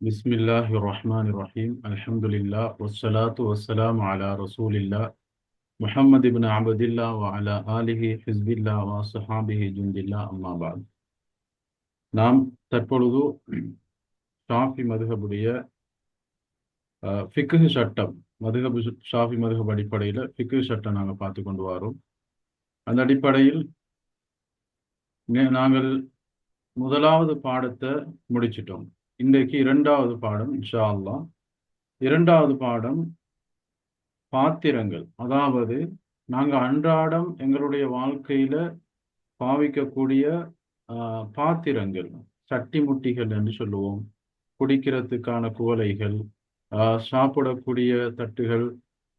بسم الله الرحمن الرحيم الحمد لله والصلاة والسلام على رسول الله محمد بن عبد الله وعلى آله حزب الله وصحابه جند الله أما بعد நாம் தற்பொழுது ஷாஃபி மதுகபுடைய ஃபிக்கு சட்டம் மதுகபு ஷாஃபி மதுகப் அடிப்படையில் ஃபிக்கு சட்டம் நாங்கள் பார்த்து கொண்டு வரோம் அந்த அடிப்படையில் நே- நாங்கள் முதலாவது பாடத்தை முடிச்சிட்டோம் இன்றைக்கு இரண்டாவது பாடம் இன்ஷா இரண்டாவது பாடம் பாத்திரங்கள். அதாவது நாங்கள் அன்றாடம் எங்களுடைய வாழ்க்கையில பாவிக்கக்கூடிய ஆஹ், பாத்திரங்கள். சட்டி முட்டிகள் என்று சொல்லுவோம். குடிக்கிறதுக்கான குவலைகள் சாப்பிடக்கூடிய தட்டுகள்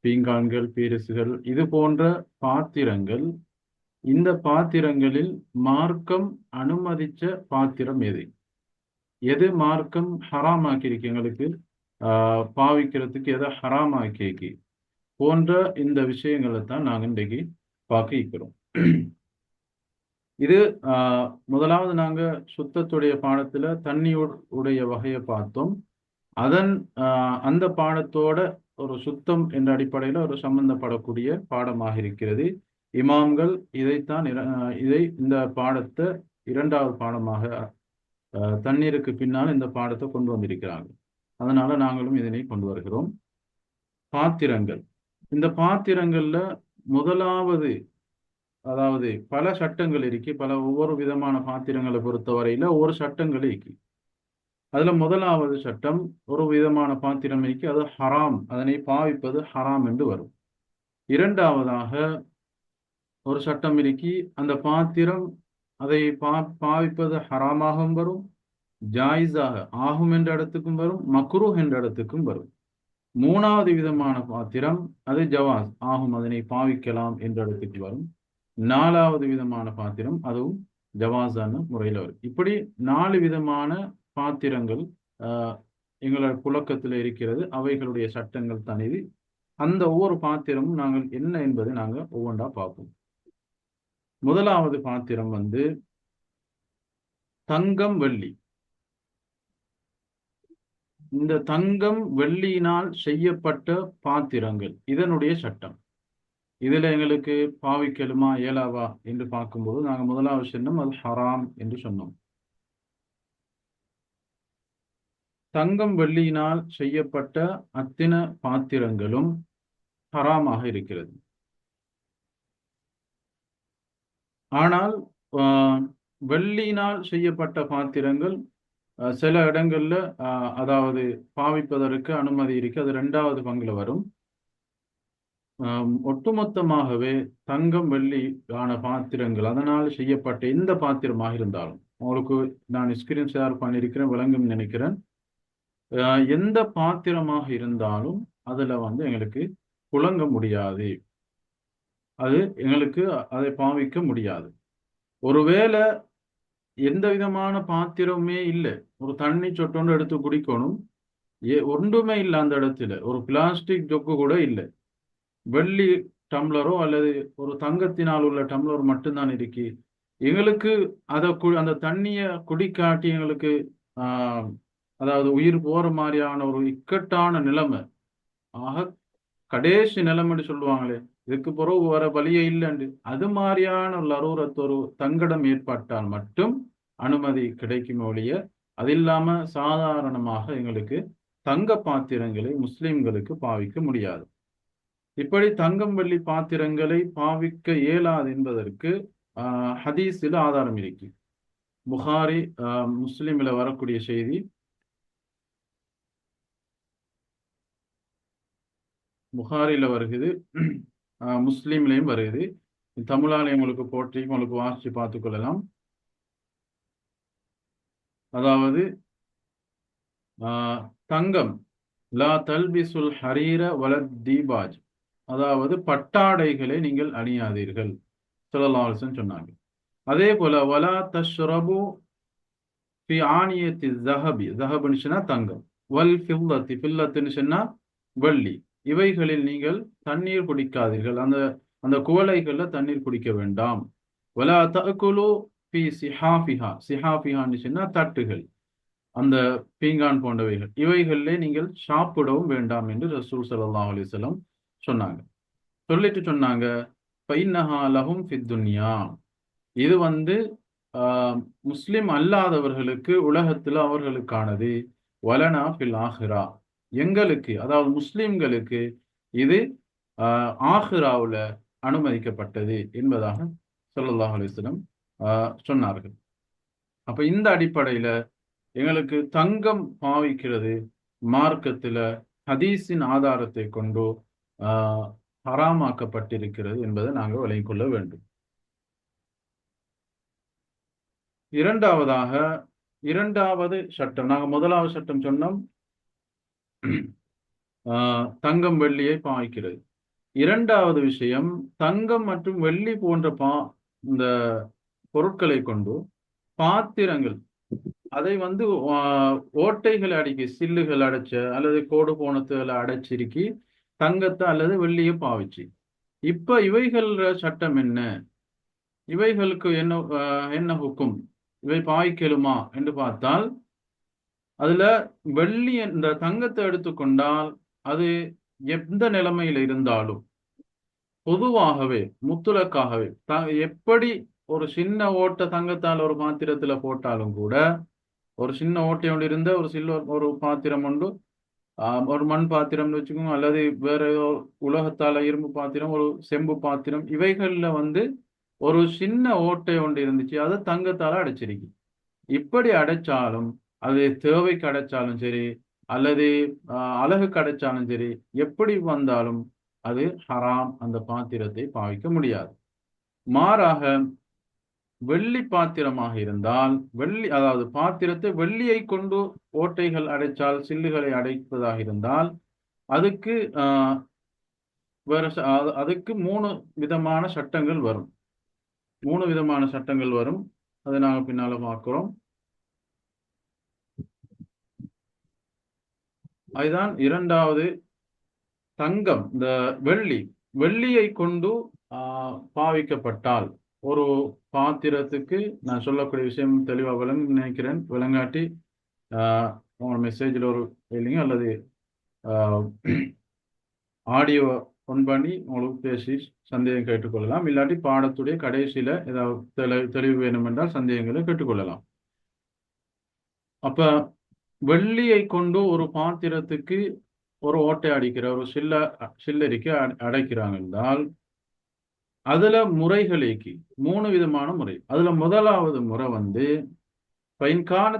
பீங்கான்கள் பீரிசுகள் இது போன்ற பாத்திரங்கள். இந்த பாத்திரங்களில் மார்க்கம் அனுமதிச்ச பாத்திரம் எது? எது மார்க்கம் ஹராம் ஆக்கியிருக்கு எங்களுக்கு? ஆஹ், பாவிக்கிறதுக்கு எதை ஹராம் ஆக்கியிருக்கு போன்ற இந்த விஷயங்களை தான் நாங்கள் இன்றைக்கு பார்க்க இருக்கிறோம். இது ஆஹ், முதலாவது நாங்க சுத்தத்துடைய பாடத்துல தண்ணி உடைய வகையை பார்த்தோம். அதன் ஆஹ், அந்த பாடத்தோட ஒரு சுத்தம் என்ற அடிப்படையில ஒரு சம்பந்தப்படக்கூடிய பாடமாக இருக்கிறது. இமாம்கள் இதைத்தான் இர- இதை இந்த பாடத்தை இரண்டாவது பாடமாக தண்ணீருக்கு பின்னால் இந்த பாடத்தை கொண்டு வந்திருக்கிறாங்க அதனால நாங்களும் இதனை கொண்டு வருகிறோம். பாத்திரங்கள். இந்த பாத்திரங்கள்ல முதலாவது அதாவது பல சட்டங்கள் இருக்கு. பல ஒவ்வொரு விதமான பாத்திரங்களை பொறுத்தவரையில ஒரு சட்டங்கள் இருக்கு. அதுல முதலாவது சட்டம் ஒரு விதமான பாத்திரம் இருக்கு. அது ஹராம். அதனை பாவிப்பது ஹராம் என்று வரும். இரண்டாவதாக ஒரு சட்டம் இருக்கு. அந்த பாத்திரம் அதை பா பாவிப்பது ஹராமாகவும் வரும் ஜாயிஸாக ஆகும் என்ற இடத்துக்கும் வரும் மக்ரூஹ் என்ற இடத்துக்கும் வரும். மூணாவது விதமான பாத்திரம் அது ஜவாஸ் ஆகும் அதனை பாவிக்கலாம் என்ற இடத்துக்கு வரும். நாலாவது விதமான பாத்திரம் அதுவும் ஜவாஸான முறையில் வரும். இப்படி நாலு விதமான பாத்திரங்கள் ஆஹ், எங்களோட புழக்கத்தில் இருக்கிறது. அவைகளுடைய சட்டங்கள் தனிது அந்த ஒவ்வொரு பாத்திரமும் நாங்கள் என்ன என்பதை நாங்கள் ஒவ்வொன்றா பார்ப்போம். முதலாவது பாத்திரம் வந்து தங்கம் வெள்ளி. இந்த தங்கம் வெள்ளியினால் செய்யப்பட்ட பாத்திரங்கள் இதனுடைய சட்டம். இதுல எங்களுக்கு பாவிக்கலுமா இயலாவா என்று பார்க்கும்போது நாங்கள் முதலாவது சொன்னோம் அது ஹராம் என்று சொன்னோம். தங்கம் வெள்ளியினால் செய்யப்பட்ட அத்தின பாத்திரங்களும் ஹராமாக இருக்கிறது. ஆனால் வெள்ளியினால் செய்யப்பட்ட பாத்திரங்கள் சில இடங்கள்ல அதாவது பாவிப்பதற்கு அனுமதி இருக்கு. அது ரெண்டாவது பங்குல வரும். ஒட்டுமொத்தமாகவே தங்கம் வெள்ளியான பாத்திரங்கள் அதனால் செய்யப்பட்ட எந்த பாத்திரமாக இருந்தாலும் உங்களுக்கு நான் ஸ்கிரீன் ஷேர் பண்ணியிருக்கிறேன் விளங்கும் நினைக்கிறேன். எந்த பாத்திரமாக இருந்தாலும் அதுல வந்து எங்களுக்கு புழங்க முடியாது. அது எங்களுக்கு அதை பாவிக்க முடியாது. ஒருவேளை எந்த விதமான பாத்திரமுமே இல்லை. ஒரு தண்ணி சொட்டோன்னு எடுத்து குடிக்கணும். ஏ ஒன்றுமே இல்லை அந்த இடத்துல. ஒரு பிளாஸ்டிக் ஜொக்கு கூட இல்லை. வெள்ளி டம்ளரோ அல்லது ஒரு தங்கத்தினால் உள்ள டம்ளர் மட்டும்தான் இருக்கு. எங்களுக்கு அதை கு- அந்த தண்ணியை குடிக்காட்டி எங்களுக்கு அதாவது உயிர் போற மாதிரியான ஒரு இக்கட்டான நிலைமை. ஆக கடைசி நிலைமைன்னு சொல்லுவாங்களே இதுக்கு பிறகு வர வழியே இல்லைண்டு. அது மாதிரியான ஒரு தங்கடம் ஏற்பட்டால் மட்டும் அனுமதி கிடைக்கும் ஒழிய அது இல்லாம சாதாரணமாக எங்களுக்கு தங்க பாத்திரங்களை முஸ்லிம்களுக்கு பாவிக்க முடியாது. இப்படி தங்கம் வெள்ளி பாத்திரங்களை பாவிக்க இயலாது என்பதற்கு ஆஹ், ஹதீஸில் ஆதாரம் இருக்கு. புகாரி ஆஹ், முஸ்லிமில் வரக்கூடிய செய்தி. புகாரில வருகுது முஸ்லிம்லயும் வருகுது தமிழாலே உங்களுக்கு போற்றி உங்களுக்கு வாசித்து பார்த்துக் கொள்ளலாம். அதாவது தங்கம். லா தல்பிசுல் ஹரீர வலத் தீபாஜ். அதாவது பட்டாடைகளை நீங்கள் அணியாதீர்கள். ஸல்லல்லாஹு சொன்னாங்க. அதே போல வலா தஷ்ரபு ஃபி ஆனியத்தி ஜஹபி ஜஹபுன்னு சொன்னா தங்கம். வல் ஃபில்லத்தி. ஃபில்லத்துன்னு சொன்னா வெள்ளி. இவைகளில் நீங்கள் தண்ணீர் குடிக்காதீர்கள். அந்த அந்த குவளைகள்ல தண்ணீர் குடிக்க வேண்டாம். வலா தகுலு பி சிஹாஃபிஹா. சிஹாஃபிஹான்னு சொன்னா தட்டுகள். அந்த பீங்கான் போன்றவைகள். இவைகளிலே நீங்கள் சாப்பிடவும் வேண்டாம் என்று ரசூல் சல்லா அலைஹி சொன்னாங்க. சொல்லிட்டு சொன்னாங்க பைன்னஹா லஹும் ஃபித்துன்யா இது வந்து ஆஹ், முஸ்லிம் அல்லாதவர்களுக்கு உலகத்துல அவர்களுக்கானது. வலனா ஃபில் ஆஹிரா. எங்களுக்கு அதாவது முஸ்லிம்களுக்கு இது ஆஹ், அனுமதிக்கப்பட்டது என்பதாக சொல்லல்லாஹ் அலிஸ்லம் ஆஹ், சொன்னார்கள். அப்ப இந்த அடிப்படையில எங்களுக்கு தங்கம் பாவிக்கிறது மார்க்கத்துல ஹதீஸின் ஆதாரத்தை கொண்டு ஆஹ், ஹராமாக்கப்பட்டிருக்கிறது என்பதை நாங்கள் விளங்கிக் கொள்ள வேண்டும். இரண்டாவதாக இரண்டாவது சட்டம் நாங்கள் முதலாவது சட்டம் சொன்னோம் தங்கம் வெள்ளியை பாய்க்கிறது. இரண்டாவது விஷயம் தங்கம் மற்றும் வெள்ளி போன்ற பா இந்த பொருட்களை கொண்டு பாத்திரங்கள் அதை வந்து ஓட்டைகள் அடிக்கி சில்லுகள் அடைச்ச அல்லது கோடு போனத்துல அடைச்சிருக்கி தங்கத்தை அல்லது வெள்ளியை பாவிச்சு. இப்ப இவைகள் சட்டம் என்ன? இவைகளுக்கு என்ன என்ன ஹுக்கும் இவை பாய்க்கலுமா? என்று பார்த்தால் அதுல வெள்ளி இந்த தங்கத்தை எடுத்துக்கொண்டால் அது எந்த நிலைமையில இருந்தாலும் பொதுவாகவே முத்துலக்காகவே த எப்படி ஒரு சின்ன ஓட்டை தங்கத்தால் ஒரு பாத்திரத்துல போட்டாலும் கூட ஒரு சின்ன ஓட்டை ஒன்று இருந்த ஒரு சில்வர் ஒரு பாத்திரம் உண்டு ஒரு மண் பாத்திரம்னு வச்சுக்கோங்க அல்லது வேற ஏதோ உலகத்தால இரும்பு பாத்திரம் ஒரு செம்பு பாத்திரம் இவைகள்ல வந்து ஒரு சின்ன ஓட்டை ஒன்று இருந்துச்சு அதை தங்கத்தால அடைச்சிருக்கு இப்படி அடைச்சாலும் அது தேவை கிடைச்சாலும் சரி அல்லது ஆஹ் கிடைச்சாலும் சரி எப்படி வந்தாலும் அது ஹராம் அந்த பாத்திரத்தை பாவிக்க முடியாது. மாறாக வெள்ளி பாத்திரமாக இருந்தால் வெள்ளி அதாவது பாத்திரத்தை வெள்ளியை கொண்டு ஓட்டைகள் அடைச்சால் சில்லுகளை அடைப்பதாக இருந்தால் அதுக்கு ஆஹ் வேற அது- அதுக்கு மூணு விதமான சட்டங்கள் வரும். மூணு விதமான சட்டங்கள் வரும். அதை நாங்கள் பின்னால் பார்க்கிறோம். அதுதான் இரண்டாவது தங்கம் இந்த வெள்ளி. வெள்ளியை கொண்டு ஆஹ், பாவிக்கப்பட்டால் ஒரு பாத்திரத்துக்கு நான் சொல்லக்கூடிய விஷயம் தெளிவாக விளங்கு நினைக்கிறேன். விளங்காட்டி ஆஹ், உங்களோட மெசேஜில் ஒரு இல்லைங்க அல்லது ஆடியோ ஒன் பண்ணி உங்களுக்கு பேசி சந்தேகம் கேட்டுக்கொள்ளலாம். இல்லாட்டி பாடத்துடைய கடைசியில் ஏதாவது தெளி- தெளிவு வேணும் என்றால் சந்தேகங்களை கேட்டுக்கொள்ளலாம். அப்போ வெள்ளியை கொண்டு ஒரு பாத்திரத்துக்கு ஒரு ஓட்டை அடிக்கிற ஒரு சில்ல சில்லரிக்கு அடைக்கிறாங்க என்றால் அதுல முறைகளுக்கு மூணு விதமான முறை. அதுல முதலாவது முறை வந்து பைன்கான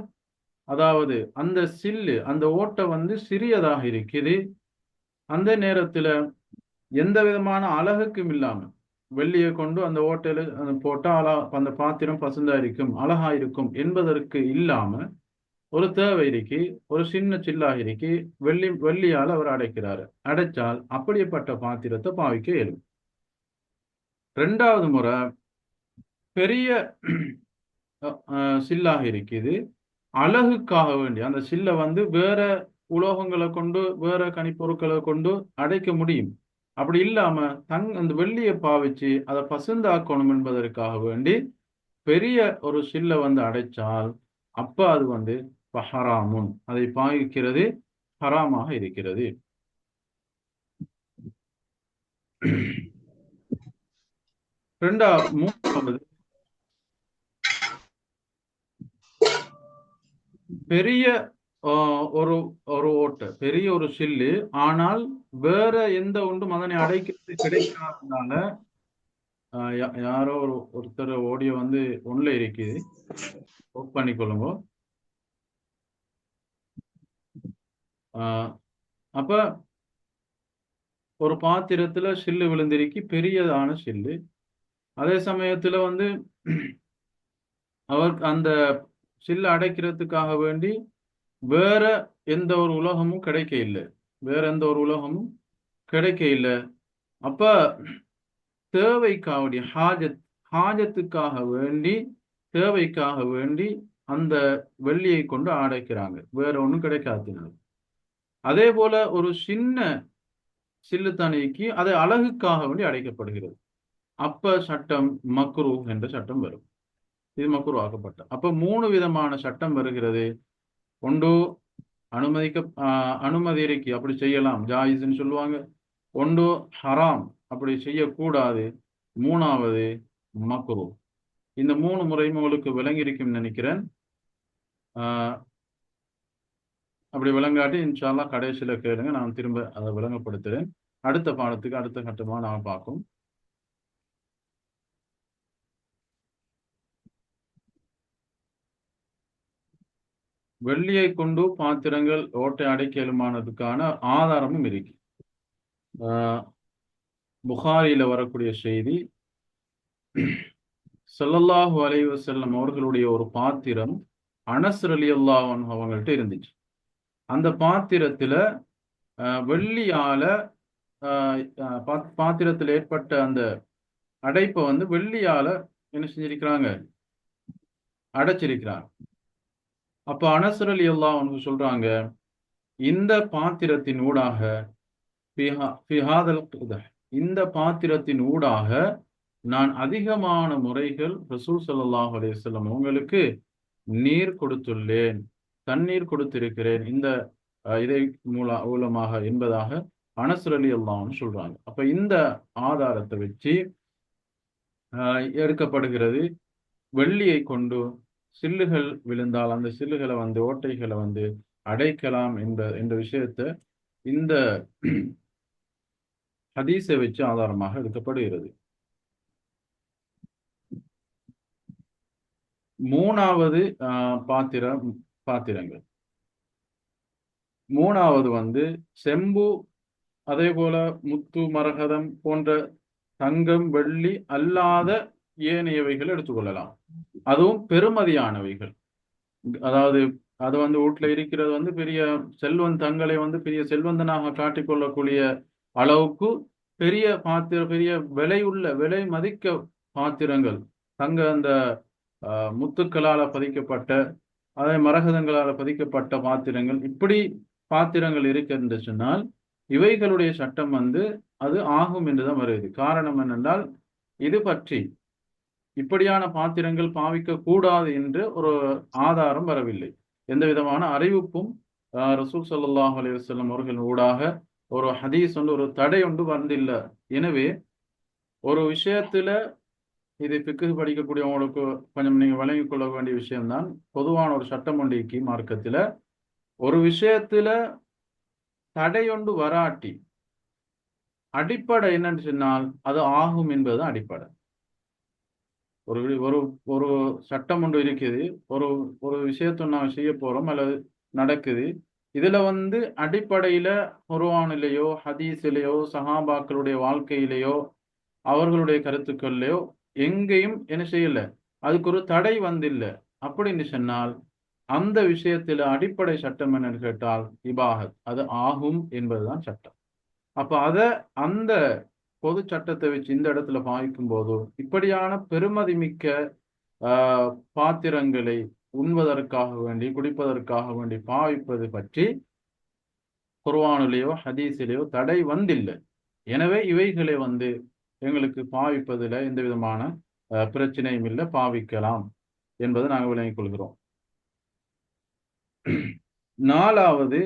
அதாவது அந்த சில்லு அந்த ஓட்டை வந்து சிறியதாக இருக்குது. அந்த நேரத்துல எந்த விதமான அழகுக்கும் இல்லாம வெள்ளியை கொண்டு அந்த ஓட்டையில போட்டா அழகா அந்த பாத்திரம் பசுந்தா இருக்கும் அழகா இருக்கும் என்பதற்கு இல்லாம ஒரு தேவைக்கு ஒரு சின்ன சில்லாகிரிக்கு வெள்ளி வெள்ளியால் அவர் அடைக்கிறாரு. அடைச்சால் அப்படிப்பட்ட பாத்திரத்தை பாவிக்க இயலும். ரெண்டாவது முறை பெரிய அஹ், சில்லாக இருக்குது அழகுக்காக வேண்டி அந்த சில்லை வந்து வேற உலோகங்களை கொண்டு வேற கனிப்பொருட்களை கொண்டு அடைக்க முடியும். அப்படி இல்லாம தங் அந்த வெள்ளியை பாவிச்சு அதை பசுந்தாக்கணும் என்பதற்காக வேண்டி பெரிய ஒரு சில்லை வந்து அடைச்சால் அப்ப அது வந்து ஹராமுன் அதை பாவிக்கிறது ஹராமாக இருக்கிறது. ரெண்டா மூன்றாவது. பெரிய ஆஹ், ஒரு ஒரு ஓட்டை பெரிய ஒரு சில்லு ஆனால் வேற எந்த ஒன்றும் அதனை அடைக்கிறது கிடைக்காதனால ஆஹ், யாரோ ஒரு ஒருத்தர் ஓடியோ வந்து ஒன்ல இருக்குது ஒர்க் பண்ணிக்கொள்ளுங்க ஆஹ், அப்ப ஒரு பாத்திரத்துல சில்லு விழுந்திருக்கி பெரியதான சில்லு. அதே சமயத்துல வந்து அவர் அந்த சில்லு அடைக்கிறதுக்காக வேண்டி வேற எந்த ஒரு உலோகமும் கிடைக்க இல்லை. வேற எந்த ஒரு உலகமும் கிடைக்க இல்லை. அப்ப தேவைக்காக ஹாஜத் ஹாஜத்துக்காக வேண்டி தேவைக்காக வேண்டி அந்த வெள்ளியை கொண்டு அடைக்கிறாங்க வேற ஒண்ணும் கிடைக்காதுனால அதே போல ஒரு சின்ன சில்லு தணிக்கு அது அழகுக்காக வேண்டி அடைக்கப்படுகிறது. அப்ப சட்டம் மக்ரூ என்ற சட்டம் வரும். இது மக்ரூ ஆக்கப்பட்ட. அப்ப மூணு விதமான சட்டம் வருகிறது. ஒன்று அனுமதிக்க ஆஹ் அனுமதி இருக்கு அப்படி செய்யலாம் ஜாயிஸ்ன்னு சொல்லுவாங்க. ஒன்று ஹராம் அப்படி செய்யக்கூடாது. மூணாவது மக்ரூ. இந்த மூணு முறையும் உங்களுக்கு விளங்கி இருக்கும்னு நினைக்கிறேன். ஆஹ் அப்படி விளங்காட்டி இன்ஷால்லா கடைசியில கேளுங்க நான் திரும்ப அதை விளங்கப்படுத்துறேன். அடுத்த பாடத்துக்கு அடுத்த கட்டமா நான் பார்க்கும் வெள்ளியை கொண்டு பாத்திரங்கள் ஓட்டை அடைக்கலுமானதுக்கான ஆதாரமும் இருக்கு. புகாரியில் வரக்கூடிய செய்தி செல்லல்லாஹு அலைவசல்லம் அவர்களுடைய ஒரு பாத்திரம் அனஸ் ரலியல்லாஹு அவங்கள்ட்ட இருந்துச்சு. அந்த பாத்திரத்துல ஆஹ் வெள்ளியால ஆஹ் பாத்திரத்துல ஏற்பட்ட அந்த அடைப்பை வந்து வெள்ளியால என்ன செஞ்சிருக்கிறாங்க? அடைச்சிருக்கிறாங்க அப்ப அனஸ் எல்லாம் அவனுக்கு சொல்றாங்க இந்த பாத்திரத்தின் ஊடாக ஃபிஹா- இந்த பாத்திரத்தின் ஊடாக நான் அதிகமான முறைகள் ரசூல் சல்லாஹ் அலையம் உங்களுக்கு நீர் கொடுத்துள்ளேன். தண்ணீர் கொடுத்திருக்கிறேன். இந்த இதை மூல மூலமாக என்பதாக அனசுரலி ரலியல்லாஹு சொல்றாங்க. அப்ப இந்த ஆதாரத்தை வச்சு எடுக்கப்படுகிறது வெள்ளியை கொண்டு சில்லுகள் விழுந்தால் அந்த சில்லுகளை வந்து ஓட்டைகளை வந்து அடைக்கலாம் என்ற என்ற விஷயத்தை இந்த ஹதீஸை வச்சு ஆதாரமாக எடுக்கப்படுகிறது. மூணாவது ஆஹ், பாத்திரம் பாத்திரங்கள். மூணாவது வந்து செம்பு அதே போல முத்து மரகதம் போன்ற தங்கம் வெள்ளி அல்லாத ஏனையவைகள் எடுத்துக்கொள்ளலாம் அதுவும் பெருமதியானவைகள் அதாவது அது வந்து வீட்டுல இருக்கிறது வந்து பெரிய செல்வன் தங்களை வந்து பெரிய செல்வந்தனாக காட்டிக்கொள்ளக்கூடிய அளவுக்கு பெரிய பாத்திர பெரிய விலை உள்ள விலை மதிக்க பாத்திரங்கள். தங்க அந்த ஆஹ், முத்துக்களால பதிக்கப்பட்ட அதே மரகதங்களால் பதிக்கப்பட்ட பாத்திரங்கள். இப்படி பாத்திரங்கள் இருக்கு சொன்னால் இவைகளுடைய சட்டம் வந்து அது ஆகும் என்றுதான் வருது காரணம் என்னென்றால் இது பற்றி இப்படியான பாத்திரங்கள் பாவிக்க கூடாது என்று ஒரு ஆதாரம் வரவில்லை. எந்த விதமான அறிவிப்பும் ஆஹ், ரசூல் சல்லாஹ் அலைஹி அவர்களின் ஊடாக ஒரு ஹதீஸ் வந்து ஒரு தடை ஒன்று வந்தில்லை. எனவே ஒரு விஷயத்துல இது பிக்கு படிக்கக்கூடியவங்களுக்கு கொஞ்சம் நீங்க வழங்கிக் கொள்ள வேண்டிய விஷயம்தான். பொதுவான ஒரு சட்டம் ஒன்றிக்கு மார்க்கத்துல ஒரு விஷயத்துல தடையொண்டு வராட்டி அடிப்படை என்னன்னு சொன்னால் அது ஆகும் என்பதுதான் அடிப்படை. ஒரு ஒரு ஒரு சட்டம் ஒன்று இருக்குது ஒரு ஒரு விஷயத்தை நாம் செய்ய போறோம் அல்லது நடக்குது. இதுல வந்து அடிப்படையில குர்ஆனிலேயோ ஹதீஸிலேயோ சஹாபாக்களுடைய வாழ்க்கையிலேயோ அவர்களுடைய கருத்துக்கள்லையோ எங்கேயும் என்ன செய்யல. அதுக்கு ஒரு தடை வந்தில்லை. அப்படின்னு சொன்னால் அந்த விஷயத்தில் அடிப்படை சட்டம் என்னன்னு கேட்டால் இபாகத். அது ஆகும் என்பதுதான் சட்டம். அப்ப அத அந்த பொது சட்டத்தை வச்சு இந்த இடத்துல பாவிக்கும் போது இப்படியான பெருமதி மிக்க ஆஹ், பாத்திரங்களை உண்பதற்காக வேண்டி குடிப்பதற்காக வேண்டி பாவிப்பது பற்றி குர்வானிலேயோ ஹதீஸிலேயோ தடை வந்தில்லை. எனவே இவைகளை வந்து எங்களுக்கு பாவிப்பதில் எந்த விதமான பிரச்சனையும் இல்லை பாவிக்கலாம் என்பதை நாங்கள் விளங்கிக் கொள்கிறோம். நாலாவது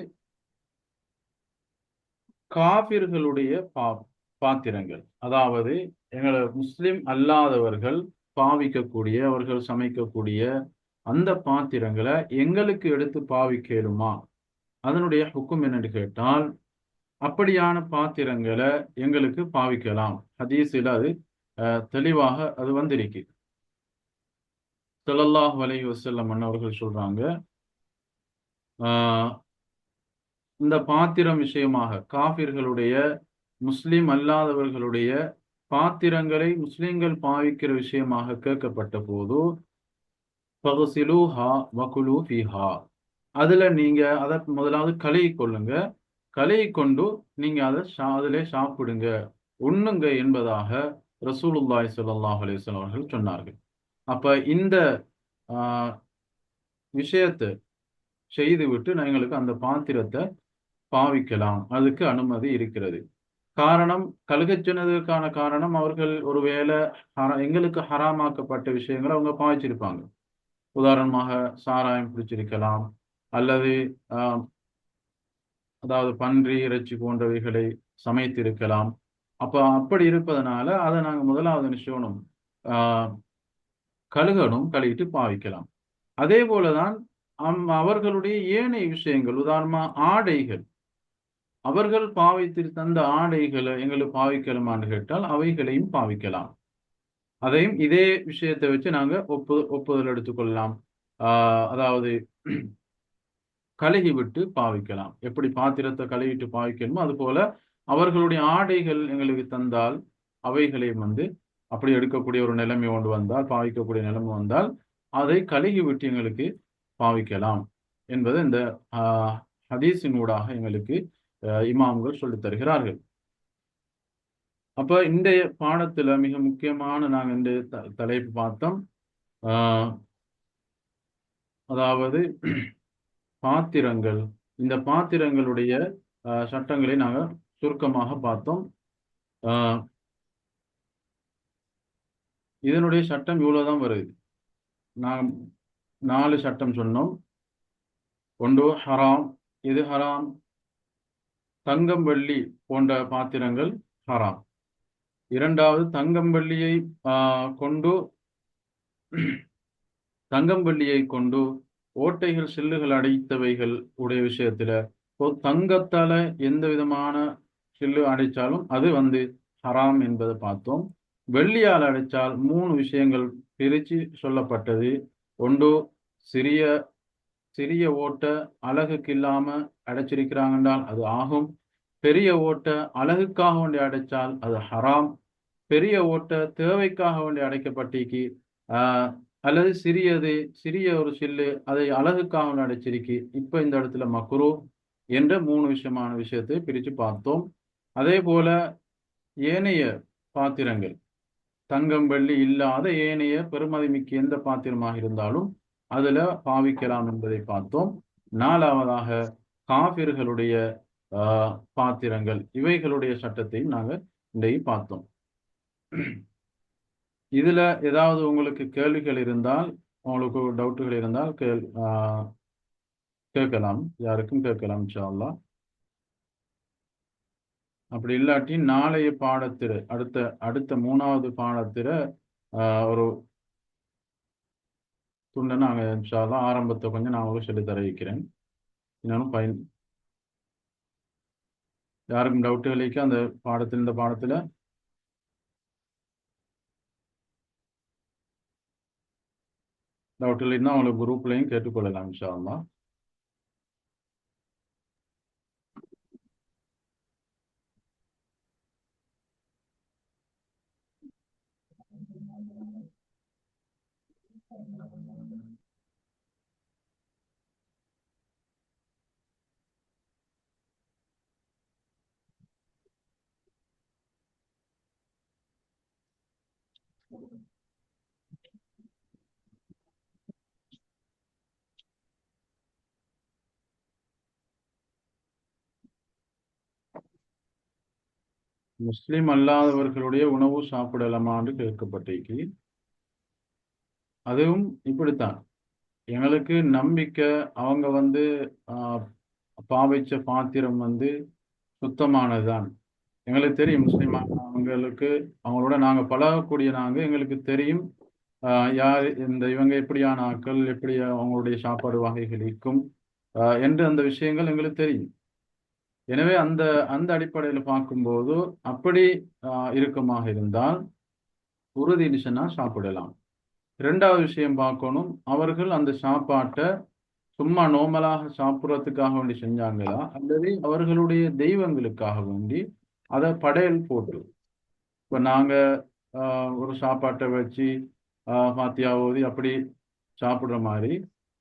காபிர்களுடைய பா பாத்திரங்கள். அதாவது எங்களை முஸ்லிம் அல்லாதவர்கள் பாவிக்கக்கூடிய அவர்கள் சமைக்கக்கூடிய அந்த பாத்திரங்களை எங்களுக்கு எடுத்து பாவிக்கலுமா? அதனுடைய ஹுக்கும் என்னன்னு கேட்டால் அப்படியான பாத்திரங்களை எங்களுக்கு பாவிக்கலாம். ஹதீஸில் அது தெளிவாக அது வந்திருக்கு. செலல்லாஹ் வலை வசல்லம் அன்னவர்கள் சொல்றாங்க ஆஹ், இந்த பாத்திரம் விஷயமாக காபிர்களுடைய முஸ்லிம் அல்லாதவர்களுடைய பாத்திரங்களை முஸ்லிம்கள் பாவிக்கிற விஷயமாக கேட்கப்பட்ட போது ஹா வகுலு ஃபீஹா. அதுல நீங்க அதை முதலாவது கழுவி கொள்ளுங்க. கலையை கொண்டு நீங்க அதை சா அதிலே சாப்பிடுங்க. உண்ணுங்க என்பதாக ரசூலுல்லாய் ஸல்லல்லாஹு அலைஹி அவர்கள் சொன்னார்கள். அப்ப இந்த ஆஹ், விஷயத்தை செய்துவிட்டு எங்களுக்கு அந்த பாத்திரத்தை பாவிக்கலாம். அதுக்கு அனுமதி இருக்கிறது. காரணம் கழுகச் சொன்னதற்கான காரணம் அவர்கள் ஒருவேளை எங்களுக்கு ஹராமாக்கப்பட்ட விஷயங்களை அவங்க பாவிச்சிருப்பாங்க. உதாரணமாக சாராயம் பிடிச்சிருக்கலாம் அல்லது ஆஹ், அதாவது பன்றி இறைச்சி போன்றவைகளை சமைத்திருக்கலாம். அப்ப அப்படி இருப்பதனால அதை நாங்க முதலாவது என்ன ஆஹ், கழுகணும் கழுவிட்டு பாவிக்கலாம். அதே போலதான் அம் அவர்களுடைய ஏனைய விஷயங்கள் உதாரணமா ஆடைகள். அவர்கள் பாவித்து தந்த ஆடைகளை எங்களுக்கு பாவிக்கலாமான்னு கேட்டால் அவைகளையும் பாவிக்கலாம். அதையும் இதே விஷயத்தை வச்சு நாங்க ஒப்பு ஒப்புதல் எடுத்துக்கொள்ளலாம். ஆஹ் அதாவது கழுகி விட்டு பாவிக்கலாம். எப்படி பாத்திரத்தை கழுவிட்டு பாவிக்கணுமோ அது போல அவர்களுடைய ஆடைகள் எங்களுக்கு தந்தால் அவைகளையும் வந்து அப்படி எடுக்கக்கூடிய ஒரு நிலைமை கொண்டு வந்தால் பாவிக்கக்கூடிய நிலைமை வந்தால் அதை கழுகி விட்டு எங்களுக்கு பாவிக்கலாம் என்பது இந்த ஆஹ், ஹதீஸின் ஊடாக எங்களுக்கு இமாம்கள் சொல்லித் தருகிறார்கள். அப்ப இந்த பாடத்துல மிக முக்கியமான நாங்க இந்த த- தலைப்பு பார்த்தோம். ஆஹ், அதாவது பாத்திரங்கள். இந்த பாத்திரங்களுடைய சட்டங்களை நாங்கள் சுருக்கமாக பார்த்தோம். ஆஹ், இதனுடைய சட்டம் இவ்வளவுதான் வருது. நாம் நாலு சட்டம் சொன்னோம். ஒன்று ஹராம். இது ஹராம்? தங்கம் வெள்ளி போன்ற பாத்திரங்கள் ஹராம். இரண்டாவது தங்கம் வெள்ளியை ஆஹ், கொண்டு தங்கம் வெள்ளியை கொண்டு ஓட்டைகள் சில்லுகள் அடைத்தவைகள் உடைய விஷயத்துல இப்போ தங்கத்தால எந்த விதமான சில்லு அடைச்சாலும் அது வந்து ஹராம் என்பதை பார்த்தோம். வெள்ளியால் அடைச்சால் மூணு விஷயங்கள் பிரிச்சு சொல்லப்பட்டது. ஒன்று சிறிய சிறிய ஓட்டை அழகுக்கு இல்லாம அடைச்சிருக்கிறாங்கன்றால் அது ஆகும். பெரிய ஓட்டை அழகுக்காக வேண்டி அடைச்சால் அது ஹராம். பெரிய ஓட்டை தேவைக்காக வேண்டி அடைக்கப்பட்டிக்கு ஆஹ் அல்லது சிறியது சிறிய ஒரு சில்லு அதை அழகுக்காக வேண்டி இப்ப இந்த இடத்துல மக்ரூ என்ற மூணு விஷயமான விஷயத்தை பிரிச்சு பார்த்தோம். அதே போல ஏனைய பாத்திரங்கள் தங்கம் வெள்ளி இல்லாத ஏனைய பெருமதி மிக்க எந்த பாத்திரமாக இருந்தாலும் அதுல பாவிக்கலாம் என்பதை பார்த்தோம். நாலாவதாக காபிர்களுடைய ஆஹ், பாத்திரங்கள் இவைகளுடைய சட்டத்தையும் நாங்க இன்றைக்கு பார்த்தோம். இதுல ஏதாவது உங்களுக்கு கேள்விகள் இருந்தால் உங்களுக்கு டவுட்டுகள் இருந்தால் கேள் கேட்கலாம். யாருக்கும் கேட்கலாம் இன்ஷா அப்படி இல்லாட்டி நாளைய பாடத்திற அடுத்த அடுத்த மூணாவது பாடத்திற ஒரு துண்டை நாங்கள் இன்ஷா ஆரம்பத்தை கொஞ்சம் நான் உங்களுக்கு சொல்லி தர வைக்கிறேன். இன்னொன்று பயன் யாருக்கும் டவுட்டுகள் அந்த பாடத்தில் இந்த பாடத்தில்? டவுட்டுகள் இன்னும் உங்களுக்கு குரூப்லையும் கேட்டுக்கொள்ளலாம் இன்ஷால்லா Thank you. முஸ்லிம் அல்லாதவர்களுடைய உணவு சாப்பிடலாமா என்று கேட்கப்பட்டிருக்கு அதுவும் இப்படித்தான். எங்களுக்கு நம்பிக்கை அவங்க வந்து ஆஹ், பாவிச்ச பாத்திரம் வந்து சுத்தமானதுதான். எங்களுக்கு தெரியும் முஸ்லிம் அவங்களுக்கு அவங்களோட நாங்க பழகக்கூடிய நாங்க எங்களுக்கு தெரியும் ஆஹ், யார் இந்த இவங்க எப்படியான ஆட்கள் எப்படி அவங்களுடைய சாப்பாடு வகைகள் இருக்கும் ஆஹ், என்று அந்த விஷயங்கள் எங்களுக்கு தெரியும். எனவே அந்த அந்த அடிப்படையில் பார்க்கும்போது அப்படி ஆஹ், இறுக்கமாக இருந்தால் உறுதின்னு சொன்னா சாப்பிடலாம். இரண்டாவது விஷயம் பார்க்கணும். அவர்கள் அந்த சாப்பாட்டை சும்மா நோமலாக சாப்பிட்றதுக்காக வேண்டி செஞ்சாங்களா? அல்லது அவர்களுடைய தெய்வங்களுக்காக வேண்டி அதை படையல் போட்டு இப்போ நாங்கள் ஆஹ், ஒரு சாப்பாட்டை வச்சு ஆஹ், ஓதி அப்படி சாப்பிடுற மாதிரி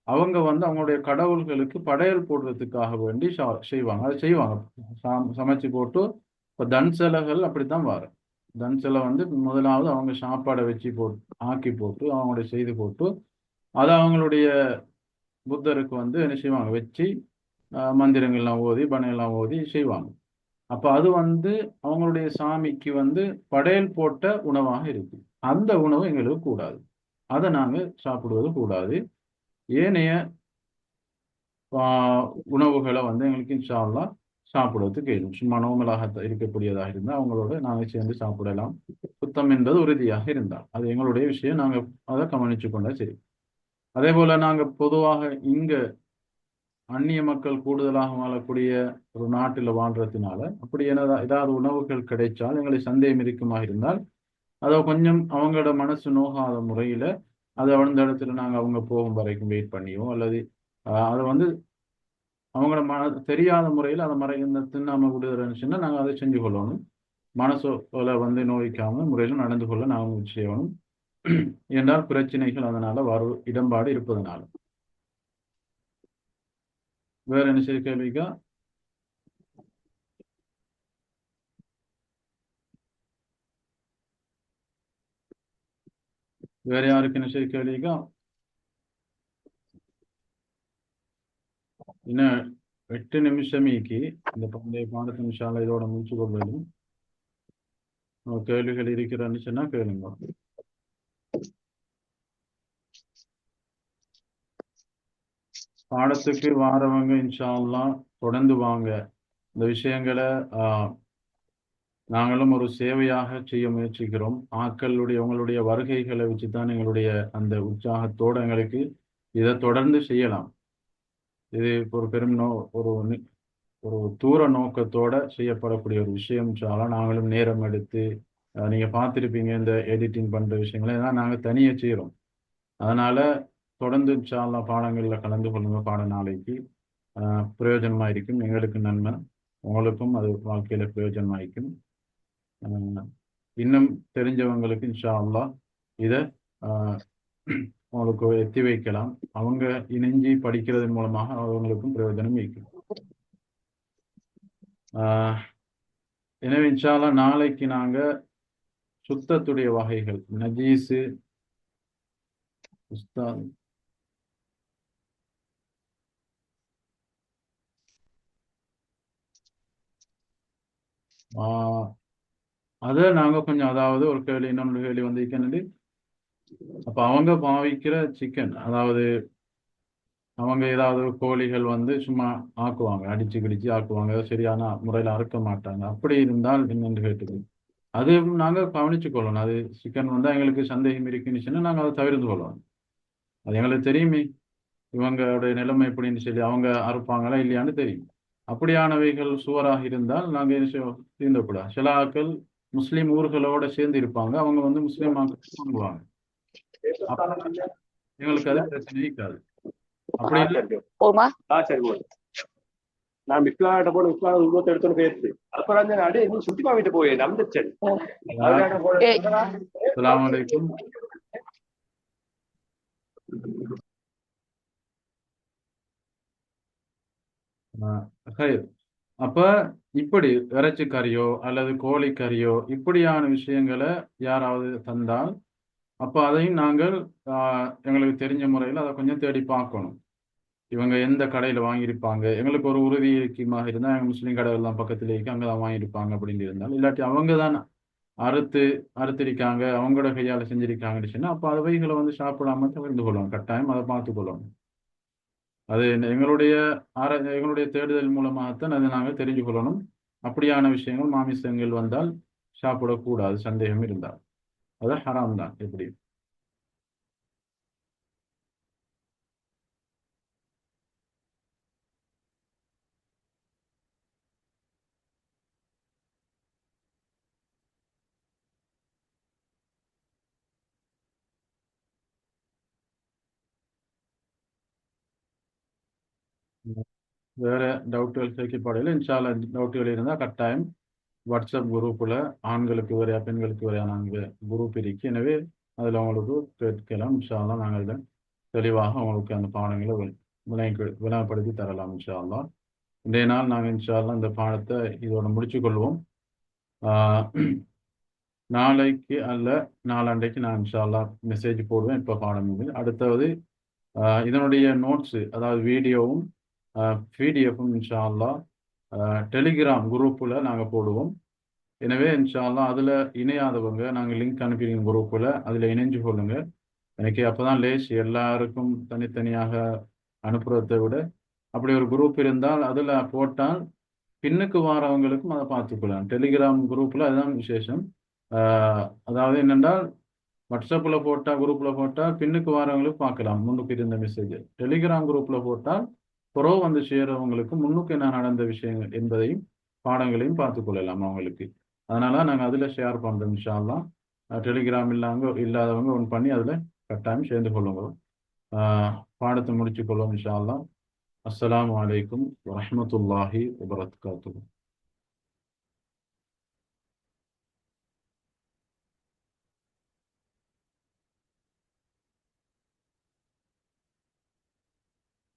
அவங்க வந்து அவங்களுடைய கடவுள்களுக்கு படையல் போடுறதுக்காக வேண்டி சா- செய்வாங்க. அதை செய்வாங்க. சா- சமைச்சு போட்டு இப்போ தன்சலைகள் அப்படித்தான் வரும். தன்சலை வந்து முதலாவது அவங்க சாப்பாடை வச்சு போட்டு ஆக்கி போட்டு அவங்களுடைய செய்து போட்டு அதை அவங்களுடைய புத்தருக்கு வந்து என்ன செய்வாங்க? வச்சு மந்திரங்கள்லாம் ஓதி பனையெல்லாம் ஓதி செய்வாங்க. அப்போ அது வந்து அவங்களுடைய சாமிக்கு வந்து படையல் போட்ட உணவாக இருக்கு. அந்த உணவு எங்களுக்கு கூடாது. அதை நாங்கள் சாப்பிடுவது கூடாது. ஏனைய உணவுகளை வந்து எங்களுக்கு இன்ஷா சாப்பிடுறதுக்கு இயலும் சும்மா நோமலாக த- இருக்கக்கூடியதாக இருந்தால் அவங்களோட நாங்கள் சேர்ந்து சாப்பிடலாம். சுத்தம் என்பது உறுதியாக இருந்தால். அது எங்களுடைய விஷயம். நாங்கள் அதை கவனிச்சு கொண்டா சரி. அதே போல நாங்கள் பொதுவாக இங்க அந்நிய மக்கள் கூடுதலாக வாழக்கூடிய ஒரு நாட்டில் வாழ்றதுனால அப்படி என்னதா ஏதாவது உணவுகள் கிடைச்சால் எங்களை சந்தேகம் இருக்குமாக இருந்தால் அதை கொஞ்சம் அவங்களோட மனசு நோகாத முறையில அதை அந்த இடத்துல நாங்கள் அவங்க போகும் வரைக்கும் வெயிட் பண்ணியோ அல்லது அதை வந்து அவங்களோட மன தெரியாத முறையில் அதை மறை இந்த தின்னாம விடுறதுன்னு நாங்கள் அதை செஞ்சு கொள்ளணும். மனசோல வந்து நோய்க்காம முறையில் நடந்து கொள்ள நாங்கள் செய்யணும். என்றால் பிரச்சனைகள் அதனால வரு இடம்பாடு இருப்பதனால. வேற என்ன செய்ய கேள்விக்கா? வேற யாருக்கு என்ன செய்ய கேள்விக்கா இன்னும் எட்டு நிமிஷமேக்கு இந்த பண்டைய பாடத்து நிமிஷால இதோட முடிச்சு கொள்வதும் கேள்விகள் இருக்கிறான்னு சொன்னா கேளுங்க. பாடத்துக்கு வாரவங்க இன்ஷால்லாம் தொடர்ந்து வாங்க. இந்த விஷயங்களை ஆஹ், நாங்களும் ஒரு சேவையாக செய்ய முயற்சிக்கிறோம். ஆக்களுடைய உங்களுடைய வருகைகளை வச்சுதான் எங்களுடைய அந்த உற்சாகத்தோடு எங்களுக்கு இதை தொடர்ந்து செய்யலாம். இது ஒரு பெரும் நோ ஒரு ஒரு தூர நோக்கத்தோட செய்யப்படக்கூடிய ஒரு விஷயம். சாலா நாங்களும் நேரம் எடுத்து நீங்கள் பார்த்துருப்பீங்க இந்த எடிட்டிங் பண்ணுற விஷயங்களை. எல்லாம் நாங்கள் தனியாக செய்கிறோம் அதனால் தொடர்ந்து சாலா பாடங்களில் கலந்து கொள்ளுங்க பாட நாளைக்கு. பிரயோஜனமாக இருக்கும் எங்களுக்கு நன்மை. உங்களுக்கும் அது வாழ்க்கையில் பிரயோஜனமாக இருக்கும் இன்னும் தெரிஞ்சவங்களுக்கு இன்ஷா அல்லா இதை உங்களுக்கு எத்தி வைக்கலாம். அவங்க இணைஞ்சு படிக்கிறதன் மூலமாக அவங்களுக்கும் பிரயோஜனம் இருக்கும். ஆஹ் எனவே இன்ஷால்லா நாளைக்கு நாங்க சுத்தத்துடைய வகைகள் நஜீஸு உஸ்தாத் ஆஹ் அதை நாங்க கொஞ்சம் அதாவது ஒரு கேள்வி இன்னொன்று கேள்வி வந்து அப்போ அப்ப அவங்க பாவிக்கிற சிக்கன் அதாவது அவங்க ஏதாவது கோழிகள் வந்து சும்மா ஆக்குவாங்க அடிச்சு கிடிச்சு ஆக்குவாங்க சரியான முறையில் அறுக்க மாட்டாங்க அப்படி இருந்தால் என்னென்று கேட்டது அது நாங்க கவனிச்சு கொள்ளணும். அது சிக்கன் வந்தால் எங்களுக்கு சந்தேகம் இருக்குன்னு சொன்னா நாங்க அதை தவிர்த்து கொள்ளணும். அது எங்களுக்கு தெரியுமே. இவங்களுடைய நிலைமை எப்படின்னு சொல்லி அவங்க அறுப்பாங்களா இல்லையான்னு தெரியும். அப்படியானவைகள் சுவராக இருந்தால் நாங்கள் என்ன செய்வோம்? தீண்டக்கூடாது. சில ஆட்கள் முஸ்லீம் ஊர்களோட சேர்ந்து இருப்பாங்க. அவங்க வந்து முஸ்லீம் வாங்குவாங்க எங்களுக்கு அது பிரச்சனை இருக்காது. அப்படி நான் மிஸ்லாட்ட போன மிஸ்லா இன்னொருத்த எடுத்துன்னு போயிடுச்சு அப்புறம் அடே நீ சுத்தி மாவிட்டு போய் நம்பிச்சேன் ஆஹ் ஹைர். அப்ப இப்படி இறைச்சி கறியோ அல்லது கோழி கறியோ இப்படியான விஷயங்களை யாராவது தந்தால் அப்ப அதையும் நாங்கள் எங்களுக்கு தெரிஞ்ச முறையில் அதை கொஞ்சம் தேடி பார்க்கணும். இவங்க எந்த கடையில் வாங்கியிருப்பாங்க? எங்களுக்கு ஒரு உறுதி இருக்கமாக இருந்தால் எங்கள் முஸ்லீம் கடைகள் தான் பக்கத்துல இருக்கு அங்கே தான் வாங்கியிருப்பாங்க அப்படின்னு இருந்தால் இல்லாட்டி அவங்க தான் அறுத்து அறுத்திருக்காங்க அவங்களோட கையால் செஞ்சிருக்காங்கன்னு சொன்னால் அப்போ அவைகளை வந்து சாப்பிடாம தவிர்த்து கொள்ளணும் கட்டாயம் அதை பார்த்து கொள்ளணும் அது எங்களுடைய ஆர எங்களுடைய தேடுதல் மூலமாகத்தான் அதை நாங்கள் தெரிஞ்சு கொள்ளணும் அப்படியான விஷயங்கள் மாமிசங்கள் வந்தால் சாப்பிடக்கூடாது சந்தேகம் இருந்தால். அது ஹராம் தான் எப்படி? வேற டவுட்டுகள் கேட்கப்படையில் இன்ஷால டவுட்டுகள் இருந்தால் கட்டாயம் வாட்ஸ்அப் குரூப்பில் ஆண்களுக்கு வரையா பெண்களுக்கு வரையா நாங்கள் குரூப் இருக்கு. எனவே அதில் அவங்களுக்கு கேட்கலாம். இன்ஷால்லாம் நாங்கள் தெளிவாக அவங்களுக்கு அந்த பாடங்களை வி- விளங்கி தரலாம் இன்ஷால்லா இன்றைய நாள் நாங்கள் இன்ஷால்லாம் இந்த பாடத்தை இதோட முடிச்சு கொள்வோம். நாளைக்கு அல்ல நாளாண்டைக்கு நான் இன்ஷால்லா மெசேஜ் போடுவேன். இப்போ பாடம் அடுத்தது இதனுடைய நோட்ஸு அதாவது வீடியோவும் பிடிஎஃப்பும் இன்ஷால்லா டெலிகிராம் குரூப்பில் நாங்கள் போடுவோம். எனவே இன்ஷால்லா அதில் இணையாதவங்க நாங்கள் லிங்க் அனுப்பிடுங்க குரூப்பில் அதில் இணைஞ்சு கொள்ளுங்கள் எனக்கு அப்போ தான் லேஸ் எல்லாருக்கும் தனித்தனியாக அனுப்புறதை விட அப்படி ஒரு குரூப் இருந்தால் அதில் போட்டால் பின்னுக்கு வாரவங்களுக்கும் அதை பார்த்துக்கலாம் டெலிகிராம் குரூப்பில் அதுதான் விசேஷம். அதாவது என்னென்றால் வாட்ஸ்அப்பில் போட்டால் குரூப்பில் போட்டால் பின்னுக்கு வாரவங்களுக்கு பார்க்கலாம். முன்னுக்கு இருந்த மெசேஜ் டெலிகிராம் குரூப்பில் போட்டால் புறோ வந்து சேர்றவங்களுக்கு முன்னுக்கு என்ன நடந்த விஷயங்கள் என்பதையும் பாடங்களையும் பார்த்து கொள்ளலாம் அவங்களுக்கு. அதனால நாங்கள் அதில் ஷேர் பண்ணுறோம் இன்ஷால்லாம் டெலிகிராம் இல்லாங்க இல்லாதவங்க ஒன் பண்ணி அதில் கட்டாயம் சேர்ந்து கொள்ளுங்க பாடத்தை முடிச்சு கொள்வோம் இன்ஷால்லாம் அஸ்லாம் வலைக்கும் வரமத்துல்லாஹி வபரகாத்துஹு.